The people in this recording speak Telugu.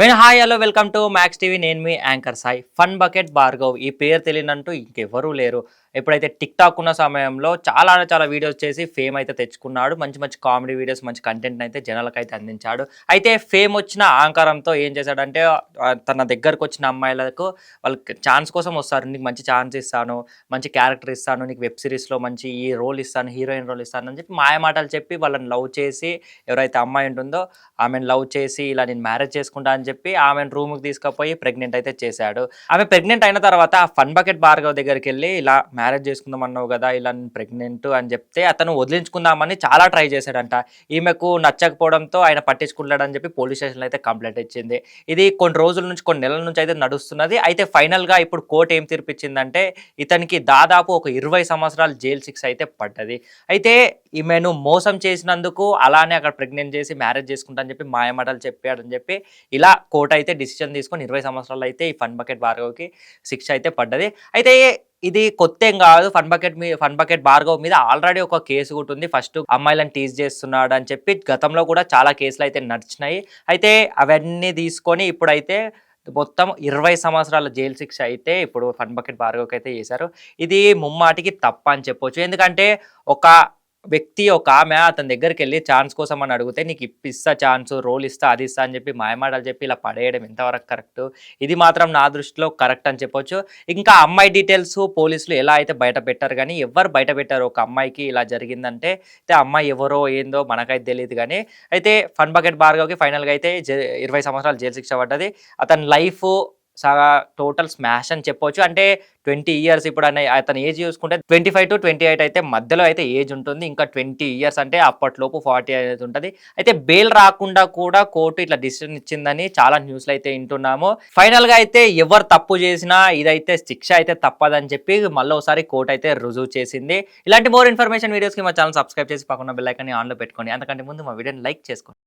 When hi hello welcome to Max TV నేను మీ anchor Sai. Fun bucket Bhargav ఈ పేరు తెలియనంటూ ఇంకెవరూ లేరు. ఎప్పుడైతే టిక్ టాక్ ఉన్న సమయంలో చాలా చాలా వీడియోస్ చేసి ఫేమ్ అయితే తెచ్చుకున్నాడు. మంచి మంచి కామెడీ వీడియోస్ మంచి కంటెంట్ అయితే జనాలకైతే అందించాడు. అయితే ఫేమ్ వచ్చిన ఆంకారంతో ఏం చేశాడంటే తన దగ్గరకు వచ్చిన అమ్మాయిలకు వాళ్ళకి ఛాన్స్ కోసం వస్తారు. నీకు మంచి ఛాన్స్ ఇస్తాను మంచి క్యారెక్టర్ ఇస్తాను నీకు వెబ్ సిరీస్లో మంచి ఈ రోల్ ఇస్తాను హీరోయిన్ రోల్ ఇస్తాను అని చెప్పి మాయమాటలు చెప్పి వాళ్ళని లవ్ చేసి ఎవరైతే అమ్మాయి ఉంటుందో ఆమెను లవ్ చేసి ఇలా నేను మ్యారేజ్ చేసుకుంటాను అని చెప్పి ఆమెను రూమ్కి తీసుకుపోయి ప్రెగ్నెంట్ అయితే చేశాడు. ఆమె ప్రెగ్నెంట్ అయిన తర్వాత ఆ ఫన్ బకెట్ భార్గవ్ దగ్గరికి వెళ్ళి ఇలా మ్యారేజ్ చేసుకుందాం అన్నావు కదా ఇలా ప్రెగ్నెంట్ అని చెప్తే అతను వదిలించుకుందామని చాలా ట్రై చేశాడంట. ఈమెకు నచ్చకపోవడంతో ఆయన పట్టించుకుంటాడని చెప్పి పోలీస్ స్టేషన్లో అయితే కంప్లైంట్ ఇచ్చింది. ఇది కొన్ని రోజుల నుంచి కొన్ని నెలల నుంచి అయితే నడుస్తున్నది. అయితే ఫైనల్గా ఇప్పుడు కోర్టు ఏం తీర్పిచ్చిందంటే ఇతనికి దాదాపు ఒక ఇరవై సంవత్సరాలు జైలు శిక్ష అయితే పడ్డది. అయితే ఈమెను మోసం చేసినందుకు అలానే అక్కడ ప్రెగ్నెంట్ చేసి మ్యారేజ్ చేసుకుంటా అని చెప్పి మాయమాటలు చెప్పాడని చెప్పి ఇలా కోర్టు అయితే డిసిషన్ తీసుకొని ఇరవై సంవత్సరాలు అయితే ఈ ఫన్ బకెట్ భార్గవ్కి శిక్ష అయితే పడ్డది. అయితే ఇది కొత్త ఏం కాదు. ఫన్ బకెట్ మీ ఫన్ బకెట్ భార్గవ్ మీద ఆల్రెడీ ఒక కేసు కూడా ఉంది. ఫస్ట్ అమ్మాయిలను టీజ్ చేస్తున్నాడు అని చెప్పి గతంలో కూడా చాలా కేసులు అయితే నడిచినాయి. అయితే అవన్నీ తీసుకొని ఇప్పుడైతే మొత్తం ఇరవై సంవత్సరాల జైలు శిక్ష అయితే ఇప్పుడు ఫన్ బకెట్ భార్గవ్కి అయితే చేశారు ఇది ముమ్మాటికి తప్ప అని చెప్పొచ్చు. ఎందుకంటే ఒక వ్యక్తి ఒక ఆమె అతని దగ్గరికి వెళ్ళి ఛాన్స్ కోసం అని అడిగితే నీకు ఇప్పిస్తా ఛాన్స్ రోల్ ఇస్తా అది ఇస్తా అని చెప్పి మాయమాటలు చెప్పి ఇలా పడేయడం ఎంతవరకు కరెక్ట్. ఇది మాత్రం నా దృష్టిలో కరెక్ట్ అని చెప్పొచ్చు. ఇంకా అమ్మాయి డీటెయిల్స్ పోలీసులు ఎలా అయితే బయట పెట్టారు కానీ ఎవరు బయట పెట్టారు ఒక అమ్మాయికి ఇలా జరిగిందంటే అయితే అమ్మాయి ఎవరో ఏందో మనకైతే తెలియదు కానీ అయితే ఫన్ బకెట్ భార్గవ్కి ఫైనల్గా అయితే ఇరవై సంవత్సరాలు జైలు శిక్ష పడ్డది. అతని లైఫ్ సగా టోటల్ స్మాష్ అని చెప్పొచ్చు. అంటే ట్వంటీ ఇయర్స్ ఇప్పుడు అనే అతని ఏజ్ చూసుకుంటే twenty five to twenty eight అయితే మధ్యలో అయితే ఏజ్ ఉంటుంది. ఇంకా ట్వంటీ ఇయర్స్ అంటే అప్పట్లోపు ఫార్టీ అనేది ఉంటుంది. అయితే బెయిల్ రాకుండా కూడా కోర్టు ఇట్లా డిసిషన్ ఇచ్చిందని చాలా న్యూస్లు అయితే వింటున్నాము. ఫైనల్గా అయితే ఎవరు తప్పు చేసినా ఇదైతే శిక్ష అయితే తప్పదని చెప్పి మళ్ళీ ఒకసారి కోర్టు అయితే రుజువు చేసింది. ఇలాంటి మోర్ ఇన్ఫర్మేషన్ వీడియోస్కి మా ఛానల్ సబ్స్క్రైబ్ చేసి పక్కన బెల్ ఐకాన్ని ఆన్లో పెట్టుకోండి. అంతకంటే ముందు మా వీడియోని లైక్ చేసుకోండి.